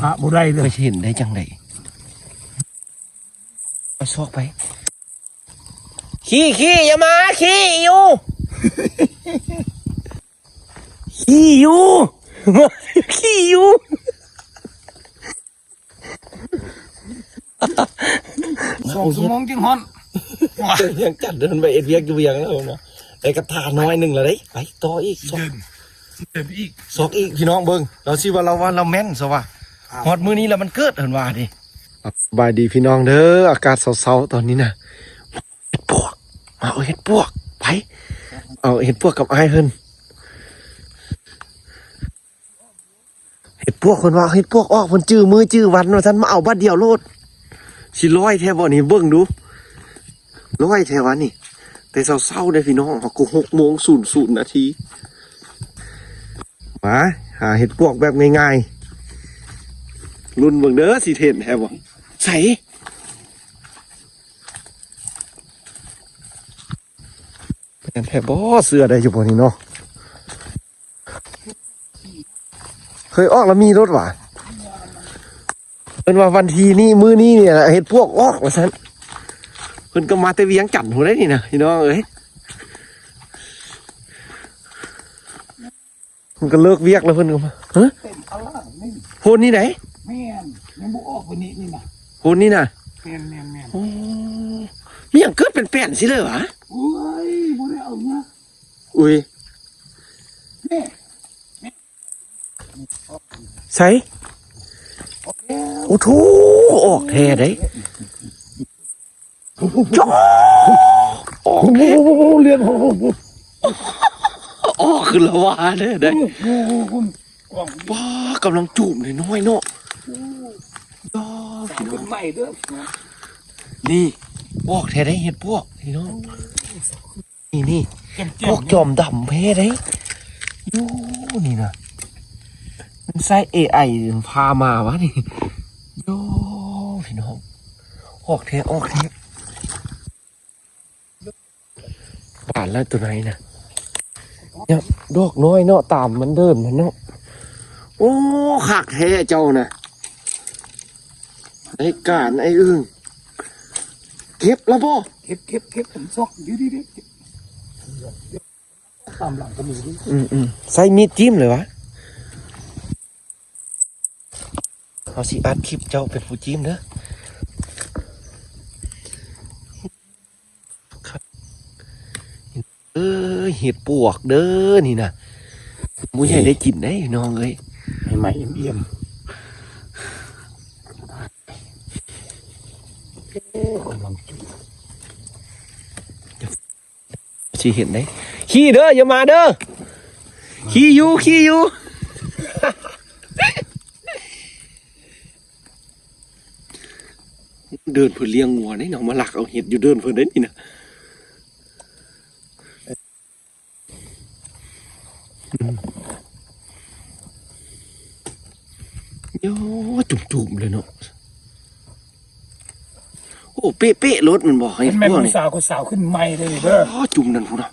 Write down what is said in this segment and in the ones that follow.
พระบุได้เลไปยเห็นได้จังไดไปซอกไป ขี้ขี้อย่ามาขี้อยู่ขี้อยู่ขี้อยู่สองชั่วโมงจึงฮอนยังจัดเดินไปเอ็ดเวียกอยู่เวียงแล้วเนาะไอ้กระทาน้อยหนึ่งและเด้ไปต่ออีกซอกเดินเดินอีกซอกอีกพี่น้องเบิ่งเราสิว่าเราว่าเราแม่นซะว่า ฮอดมื้อนี้แล้วมันเกิดเห็นว่าดิบายดีพี่น้องเด้ออากาศเช้าๆตอนนี้น่ะเห็ดปวก มาเอาเห็ดปวกไปเอาเห็ดปวกกับไอ้ายเพิ่นเห็ดปวกคนว่าเห็ดปวกออกเพิ่นจื้อมือจื้อวันว่าท่านมาเอาบัดเดียวโลดสิร้อยแท้บ่นี่เบิ่งดูร้อยแท้วะนี่แต่เศร้าๆเลยพี่น้องเขากูหกโมงศูนย์ศูนย์นาทีมาหาเห็ดปวกแบบง่ายๆ รุ่นเบิ่งเด้อสิเทนแฮบ่ใส่เป็นแฮบ่เสื้อได้อยู่บ่นี่เนาะเคยออกแล้วมีรถหว่ะเป็นว่าวันทีนี้มื้อนี้เนี่ยเห็ดพวกออกว่าซั่นเพิ่นก็มาแต่เวียงจันทน์หัวได้นี่นะพี่น้องเอ้ยเพิ่นก็เลิกเวียกแล้วเพิ่นก็มาฮะเต็มตลาดนี่โพนนี่ไหน แม่นยังบุออกวันนี้นี่นะโพนนี่น่ะแม่นแม่นแม่นโอ้มีหยังเกิดเป็นแป้นสิเลยวะโอ้ยบุได้เอาเนี่ยอุ้ยแม่ใส่ออกแล้วโอ้โถออกแท้ได้จ้าออกโอ้แท้โหเรียนโอ้โหออกคือละว่าเด้อได้ โอ้โหคุณกว้างว้ากำลังจูบเลยน้อยเนาะ จ้าสาวคนใหม่เด้อนี่ออกแท้ได้เห็ดพวกพี่น้องนี่นี่เจ็บพเจ็วบกจอมดำเพได้ยูนี่นะมันใส่เอไอพามาวะนี่โยพี่น้องออกแท้ออกแท้บานแล้วตัวไหนนะเนี่ยดอกน้อยเนาะตามมันเดินมันเนาะโอ้ขักแท้เจ้านะ ไอ้การไอ้อึ้งเก็บแล้วป่เก็บเก็บเก็บผมซอกอยู่ดิดิตามหลังก็มีดิอืมอืมใส่มีดจิ้มเลยวะเอาสิอัดคลิปเจ้าเป็นผู้จิ้มเด้อครับเออเห็ดปวกเด้อนี่นะมุ้ยให้ได้กินได้น้องเอ้ยให้ใหม่เอี่ยมเอี่ยมกำลังจุด สิเห็นได้ขี้เด้ออย่ามาเด้อขี้อยู่ขี้อยู่เดินเพื่อเลี้ยงงัวได้น้องมาหลักเอาเห็ดอยู่เดินเพื่อได้นี่นะโย่จุ่มๆเลยเนาะ โอ้เป๊ะๆรถมันบอกให้เห็นแม่พวกผู้นี่สาวก็สาวขึ้นใหม่เลยเด้ออ๋อจุ่มนั่นพูดนะ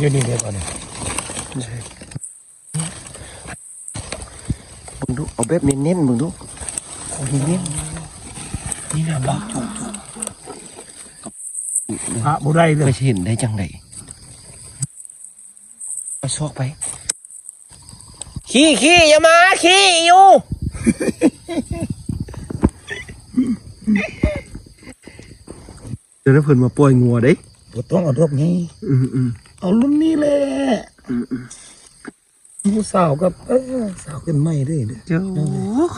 อยู่นี่เดี๋ยวก่อนเนี่ยมึงดูเอาแบบเน้นๆมึงดูเอาเน้นๆนี่นะบ้าจุ่มพระบุได้เลไปยเห็นได้จังไดไปซอกไป ขี้ขี้อย่ามาขี้อยู่ เดี๋ยวนะเพิ่นมาปล่อยงัวเด้บ่ต้องเอารอบนี้ อืมอืมเอารุ่นนี้แหละอืมอืมผู้สาวกับเออสาวขึ้นใหม่ด้วยเด้อเจ้า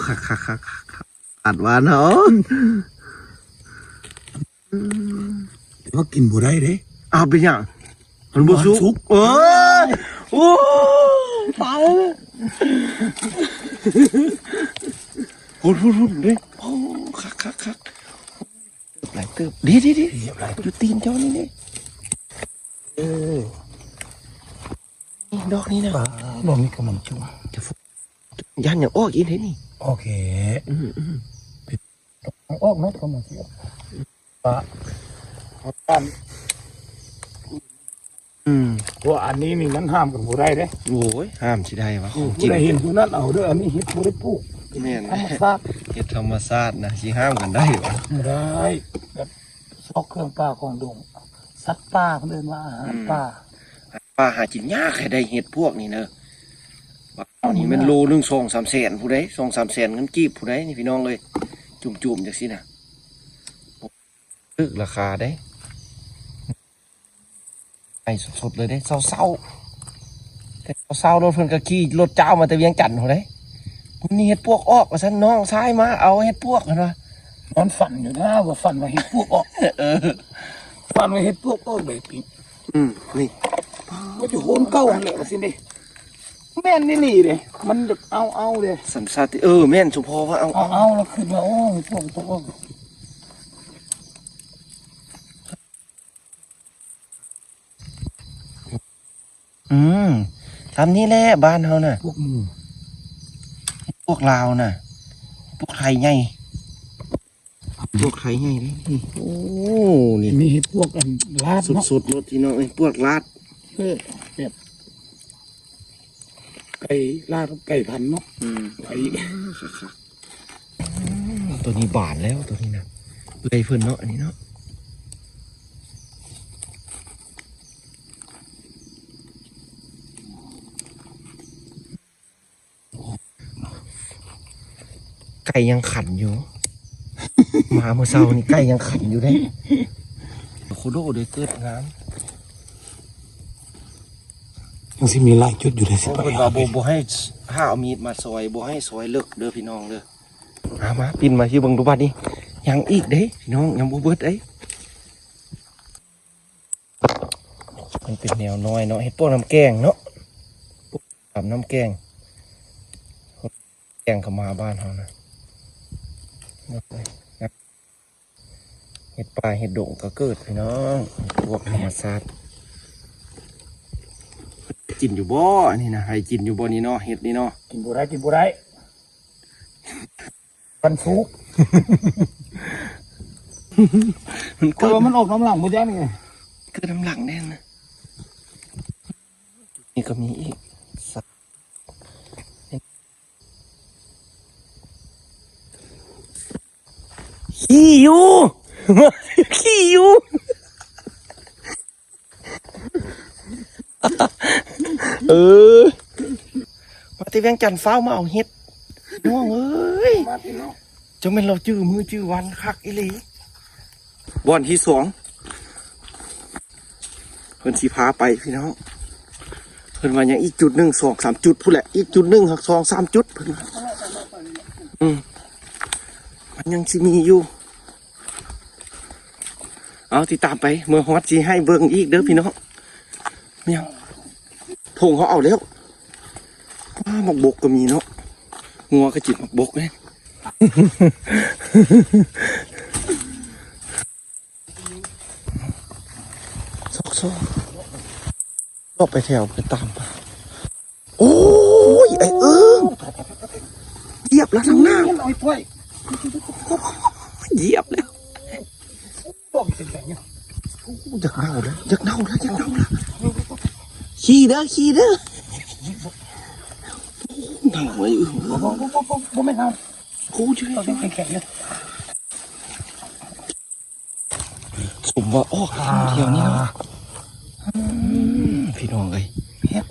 คักคักคักคักอัดหวานเนาะแต่ว่ากินบ่ได้เด้เอาไปยังมันบ่สุกเออโอ้ตายแล้ว หุ่นหุ่นหุ่นด้วยโอ้คักคักคักหลายเติบดีดีดีเหยียบไหลอยู่ตีนเจ้านี่นี่เออนี่ดอกนี้นะป้าบ่มีกำลังจุ่มจะฟุยันอย่างออกอีกเลยนี่โอเคอืมอืมเอาออกไหมกำลังเสียป้าเอากันอืม เพราะอันนี้นี่มันห้ามกันบ่ได้เด้โอ้ยห้ามสิได้วะของจริผู้งใดเห็นผู้นั้นเอาเด้ออันนี้เฮ็ดบ่ได้ปลูกแม่นธรรมชาติเฮ็ดธรรมชาตินะสิห้ามกันได้วะบ่ได้แบบซอกเครื่องป่าของดงสัตว์ป่าเพิ่นเอิ้นว่าอาหารป่าป้าหากินยากให้ได้เห็ดพวกนี้เนอะว่าเอานี่มันโลหนึงสองสามแสนผู้ใดสองสามแสนเงินกีบผู้ใดนี่พี่น้องเลยจุ่มๆจังสินะตึกราคาได้ ไอ้สดๆเลยได้เศร้าๆแต่เศร้าๆรถเพิ่นก็ขี่รถเจ้ามาแต่เวียงจันทน์ผู้ใดมันนี่เห็ดพวกออกว่าซั่นน้องซ้ายมาเอาเห็ดพวกกันวะนอนฝันอยู่นะว่าฝันว่าเฮ็ดพวกออกเออฝันว่าเฮ็ดพวกออกแบบนี้อืมนี่ก็จะโหนเก้าหั่นแหละว่าสิเด้แม่นนี่นี่เด้มันแบบเอาเอาเด้สันสาติเออแม่นสุพอว่าเอาเอาเอาแล้วขึ้นมาโอ้ยพวกพวกออก อื มทำนี่แหละบ้านเฮาน่ะ พวกหมูพวกลาวน่ะ พวกไทยไงพวกไทยไงนี่นี่โอ้นี่มีเฮ็ดพวกอันลาดเนาะสุดๆรถที่น้องเอ้ยพวกลาดเออแบบไก่ลาดไก่พันธุ์เนาะอืมไก่ตัวนี้บานแล้วตัวนี้นะเลยเพิ่นเนาะอันนี้เนาะ ไก่ยังขันอยู่ มาเมื่อเช้านี่ไก่ยังขันอยู่ได้โคโดเดยเกิดงามมันสิมีหลายจุดอยู่เลยสิโอ้ไปเพิ่นว่าบ่บ่ให้ห้าเอามีดมาซอยบ่ให้ซอยเลิกเด้อพี่น้องเด้อมามาปินมาที่เบิ่งดูบัดนี้ยังอีกเด้พี่น้องยังบ่เบิดเด้มันเป็นแนวน้อยเนาะเฮ็ดพวกน้ำแกงเนาะพวกทำน้ำแกงแกงเข้ามาบ้านเฮานะ เนาะนะเฮ็ดปลาเฮ็ดดงก็เกิดพี่น้องพวกธรรมชาติกินอยู่บ่อันนี้นะให้กินอยู่บ่นี่เนาะเห็ดนี่เนาะกินบุได้กินบุได้ฟันฟุกมันแต่เกิดว่ามันออกน้ำหลังบ่จังนี่ไงเกิดน้ำหลังแน่นนะนี่ก็มีอีกสัตว์ ขี้อยู่ขี้อยู่เออมาที่เวียงจันทน์ฟ้าวมาเอาเห็ดน้องเอ้ยมาพี่น้องจะเป็นเราจื้อมือจื้อวันคักอีหลีบอนที่สองเพิ่นสีพาไปพี่น้องเพิ่นว่ายังอีกจุดหนึ่งสองสามจุดพูดแหละอีกจุดหนึ่งหักสองสามจุดเพิ่นว่าอืมมันยังสิมีอยู่ เอาติดตามไปเมื่อฮอตจีให้เบิ่งอีกเด้อพี่น้องเนี่ยพงเขาเอาแล้วว้าหมกบกก็มีเนาะงัวก็จิบหมกบกเลยซอกซอกรอบไปแถวไปตามไปโอ้ยไอ้เอิงเหยียบแล้วทางหน้าเอาไอ้ถ้วยเหยียบแล้ว บอกแข็งๆอยู่โอ้ยอยากเน่าแล้วอยากเน่าแล้วอยากเน่าแล้วขี่เด้อขี่เด้อเน่าไอ้เอิงบ่บ่บ่บ่บ่ไม่ทโอ้ยช่วยำเอาแข็งๆอยู่สมว่าออกเที่ยวนี้เนาะอืมพี่น้องเอ้ยเฮ็ด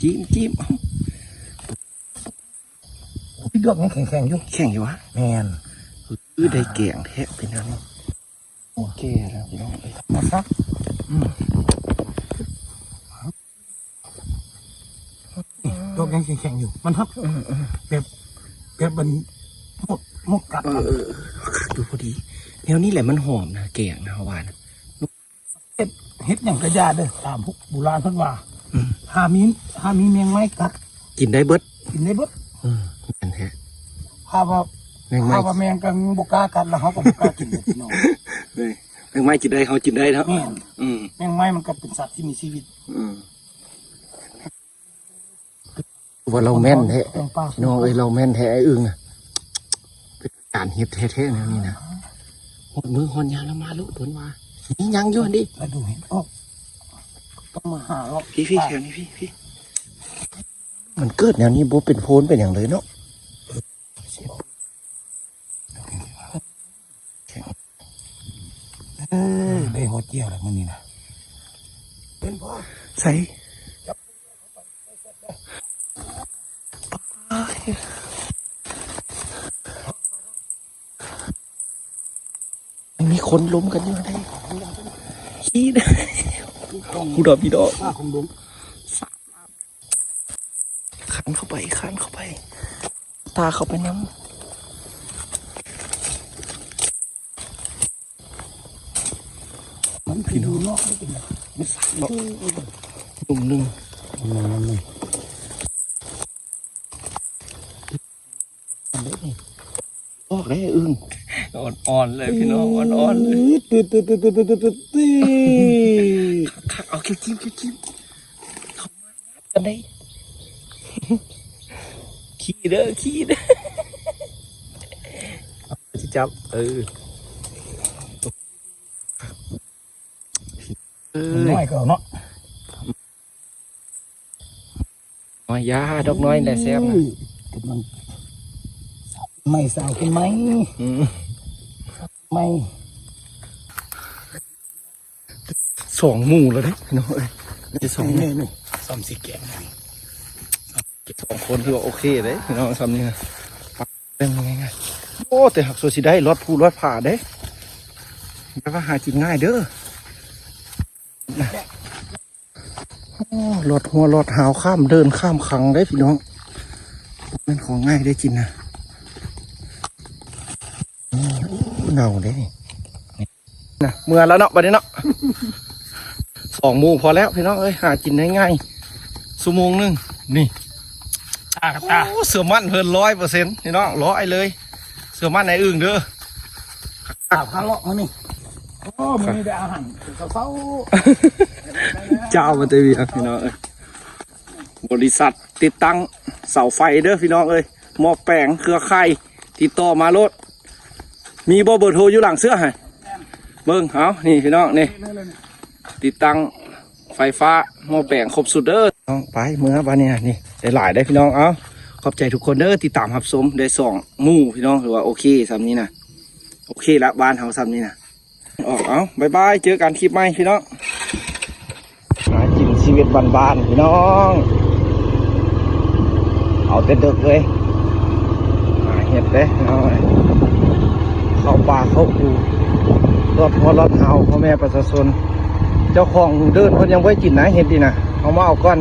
จิ้มจิ้มเอาพี่ดอกยังแข็งๆอยู่แข่งอยู่วะแม่นคือได้เก่งแท้พี่น้อง โอเคแล้วพี่น้องเอ้ยมาซักดอกยังแข็งๆอยู่ มันทับแบบแบบมันหมดหมดกัดเออเออเออดูพอดีแนวนี้แหละมันหอมนะแกงนะฮาวานเฮ็ดเฮ็ดอย่างกระยาเด้อตามพวกโบราณเพิ่นว่าอืมหามีหามีแมงไม้กัด กินได้เบิดกินได้เบิดอืมแม่นแท้ถ้าว่าแมงไม้ถ้าว่าแมงกันบ่กล้ากัดแล้วเขาก็บ่กล้ากินเลยพี่น้องเฮ้ย แมงไม้กินได้เขากินได้เนาะแม่นอืมแมงไม้มันก็เป็นสัตว์ที่มีชีวิต อืมว่าเราแม่นแท้แมงป่าพี่น้องเอ้ยเราแม่นแท้ไอ้อึ่งอะเป็นการเฮ็ดแท้ๆแนวนี้นะหดมือหอนยาแล้วมาลุกผลว่านี่ยังอยู่หั่นดิแล้วดูเห็นออกต้องมาหาเราพี่พี่แถวนี้พี่พี่มันเกิดแนวนี้บ่เป็นโพนเป็นอย่างเลยเนาะ ออได้หัวเจียวแล้วมันนี่นะเป็นพ่อใส่มันมีคนล้มกันอยู่ได้ขี้นะกูดอกพี่ดอกป้าคงดุงขันเข้าไปขันเข้าไป ตาเข้าไปน้มั พี่น้องมันสามตุ่มหนึ่งนั่นนั่นนี่ออกได้อึ้งอ่อนๆเลยพี่น้องอ่อนๆเลยตืดตืดตืดตืดตืดเอาเขี้ยวจิ้มเขี้ยวจิ้มเขามากันได้ขี้เด้อขี้เด้อจับเออ นอน้อยก็เอาเนาะน้อยยาดอกน้อยแหละแซ่บนะกำลังไม่สาวขึ้นไหมอืมไม่สองหมู่แล้วเด้พี่น้องเอ้ยจะสองหมู่นี่นี่ซ้อมสีแกงนี่สองคนที่ว่าโอเคเลยพี่น้องทำนี่นะปักเป็นยังไงไงโอ้แต่หักโซสิได้รถผู้รถผ่าเด้แปลว่าหากินง่ายเด้อนะโอ้ รถหัวรถหาวข้ามเดินข้ามคังได้พี่น้องนั่นของง่ายได้กินนะเน่าได้นะเมื่อแล้วเนาะบัดนี้เนาะสองโมงพอแล้วพี่น้องเอ้ยหากินได้ง่ายชั่วโมงหนึงนี่ตากับตาเสือมันเพิ่นร้อยเปอร์เซ็นต์พี่น้องร้อยเลย เสือมันในอึ่งเด้อตาพาวเลาะมานี่ โอ้มันไม่ได้อาหารเขาเฝ้าเจ้ามันจะมีพี่น้องเอ้ยบริษัทติดตั้งเสาไฟเด้อพี่น้องเอ้ยหม้อแปลงเครือข่ายติดต่อมาโลดมีบ่เบอร์โทรอยู่หลังเสื้อให้เบิ่งเอานี่พี่น้องนี่ติดตั้งไฟฟ้าหม้อแปลงครบสุดเด้อน้องไปเมื่อบ้านนี้นี่ได้หลายได้พี่น้องเอาขอบใจทุกคนเด้อติดตามรับชมได้สองมู่พี่น้องถือว่าโอเคสำนี้นะโอเคละบ้านเฮาสำนี้นะ ออกเอาบายบายเจอกันคลิปใหม่พี่น้องหากินชีวิตบ้านๆพี่น้อง เอาแต่ดึกเลยหาเห็ดเด้พี่น้องเข้าป่าเข้าปูรถหัวรถเฮาพ่อแม่ประชาชน เจ้าของเดินเพิ่นยังไว้กินนะเห็ดดีนะเอามาเอาก่อน